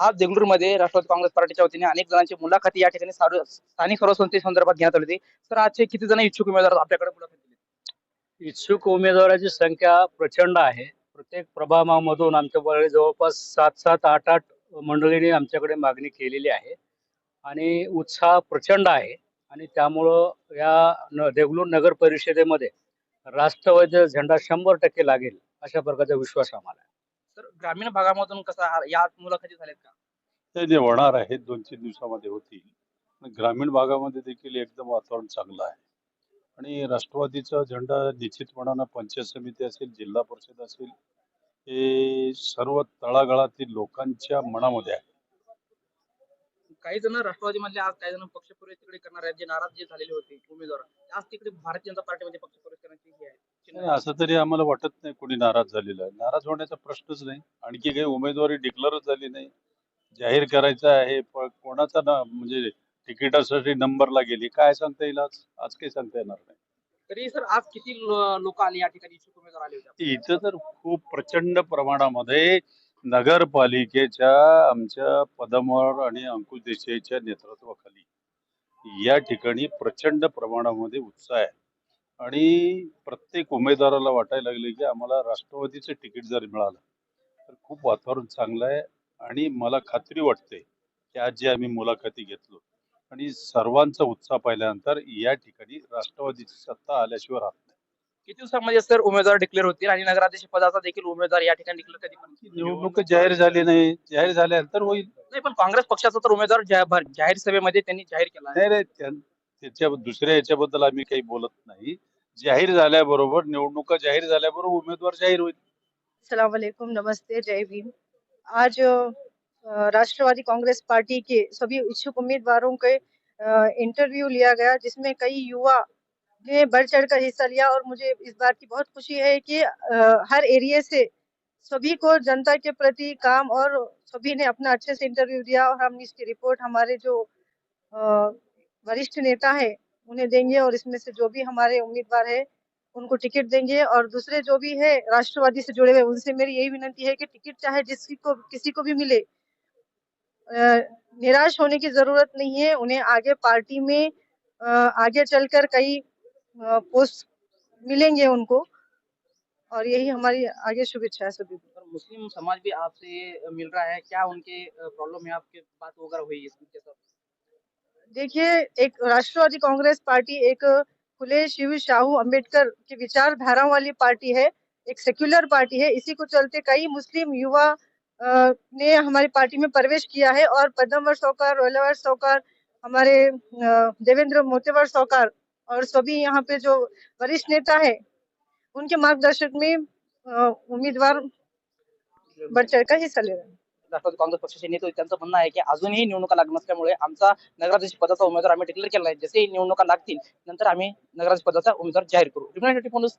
आज देगलूरमध्ये राष्ट्रवादी काँग्रेस पार्टीच्या वतीने अनेक जणांची मुलाखती या ठिकाणी स्थानिक स्वराज्य संदर्भात घेण्यात आली होती. तर आजचे किती जण इच्छुक उमेदवार आपल्याकडे मुलाखत दिली. इच्छुक उमेदवाराची संख्या प्रचंड आहे. प्रत्येक प्रभामामधून आमच्याकडे जवळपास सात सात आठ आठ मंडळींनी आमच्याकडे मागणी केलेली आहे. आणि उत्साह प्रचंड आहे. आणि त्यामुळं या न देगलूर नगर परिषदेमध्ये राष्ट्रवादी झेंडा शंभर टक्के लागेल अशा प्रकारचा विश्वास आम्हाला आहे. तर ग्रामीण भागामधून कसा हा- या मुलाखती झाल्यात का? ते जे होणार आहेत दोन तीन दिवसामध्ये होतील. ग्रामीण भागामध्ये देखील एकदम वातावरण चांगलं आहे. आणि राष्ट्रवादीचा झेंडा निश्चितपणानं पंचायत समिती असेल जिल्हा परिषद असेल हे सर्व तळागाळातील लोकांच्या मनामध्ये आहे. काही जण राष्ट्रवादी मधले आज काही जण पक्षप्रवेश तिकडे करणार आहेत. जे नाराज जे झालेले होते उमेदवार. आज तिकडे भारतीय जनता पार्टीमध्ये पक्षप्रवेश करण्याची ही आहे चिन्ह नाही, असं तरी आम्हाला वाटत नाही कोणी नाराज झालेलं आहे. नाराज होण्याचा प्रश्नच नाही. आणखी काही उमेदवारी डिक्लेअरच झाली नाही. जाहीर करायचं आहे पण कोणाचा ना म्हणजे तिकिटासाठी नंबरला गेली. काय सांगता येईल आज? आज काही सांगता येणार नाही. तरी सर आज किती लोक आले या ठिकाणी? इच्छुक उमेदवार आले होते. इथं तर खूप प्रचंड प्रमाणामध्ये नगरपालिकेच्या आमच्या पदमवर आणि अंकुश देसाईच्या नेतृत्वाखाली या ठिकाणी प्रचंड प्रमाणामध्ये उत्साह आहे. आणि प्रत्येक उमेदवाराला वाटायला लागले की आम्हाला राष्ट्रवादीचं तिकीट जर मिळालं तर खूप वातावरण चांगलं आहे. आणि मला खात्री वाटते की आज जे आम्ही मुलाखती घेतलो आणि सर्वांचा उत्साह पाहिल्यानंतर या ठिकाणी राष्ट्रवादीची सत्ता आल्याशिवाय राहत नाही. किती दिवसांमध्ये सर उमेदवार डिक्लेअर होतील आणि नगराध्यक्ष पदाचा देखील उमेदवार या ठिकाणी डिक्लेअर कधी पण निवडणूक जाहीर झाली नाही. जाहीर झाल्यानंतर होईल. नाही पण काँग्रेस पक्षाचा तर उमेदवार जाहीर सभेमध्ये त्यांनी जाहीर केला. नाही नाही त्या- त्याच्या दुसऱ्या याच्याबद्दल आम्ही काही बोलत नाही. जाहीर झाल्याबरोबर, निवडणुका जाहीर झाल्याबरोबर उमेदवार जाहीर नमस्ते, जय भीम. आज राष्ट्रवादी कांग्रेस पार्टी के सभी इच्छुक उम्मीदवारों के इंटरव्यू लिया गया, जिसमें कई युवा ने बढ़ चढ़ कर हिस्सा लिया और मुझे इस बात की बहुत खुशी है कि हर एरिया से सभी को जनता के प्रति काम और सभी ने अपना अच्छे से इंटरव्यू दिया और हम इसकी रिपोर्ट हमारे जो वरिष्ठ नेता है उन्हें देंगे और इसमें से जो भी हमारे उम्मीदवार है, उनको टिकट देंगे और दूसरे जो भी है राष्ट्रवादी से जुड़े हुए, उनसे मेरी यही विनती है कि टिकट चाहे जिसकी को, किसी को भी मिले निराश होने की ज़रूरत नहीं है, उन्हें आगे पार्टी में आगे चलकर कई पोस्ट मिलेंगे उनको, और यही हमारी आगे शुभेच्छा है सभी मुस्लिम समाज भी आपसे मिल रहा है, क्या उनके प्रॉब्लम है आपके बात वगैरह हुई है देखिए, एक राष्ट्रवादी कांग्रेस पार्टी एक खुले शिव शाहू अंबेडकर की विचारधारा वाली पार्टी है, एक सेक्युलर पार्टी है। इसी को चलते कई मुस्लिम युवा ने हमारी पार्टी में प्रवेश किया है और पद्मवर सौकार रोलावर सौकार हमारे देवेंद्र मोतेवर सौकार और सभी यहाँ पे जो वरिष्ठ नेता है, उनके मार्गदर्शक में उम्मीदवार बढ़ चढ़कर हिस्सा ले रहे हैं। राष्ट्रवादी काँग्रेस पक्षाचे नेते होते, त्यांचं म्हणणं आहे की अजूनही निवडणुका लागत नसल्यामुळे आमचा नगराध्यक्ष पदाचा उमेदवार आम्ही डिक्लेअर केला आहे. जसे निवडणुका लागतील नंतर आम्ही नगराध्यक्ष पदाचा उमेदवार जाहीर करू. रिमाइंडर टिपूनच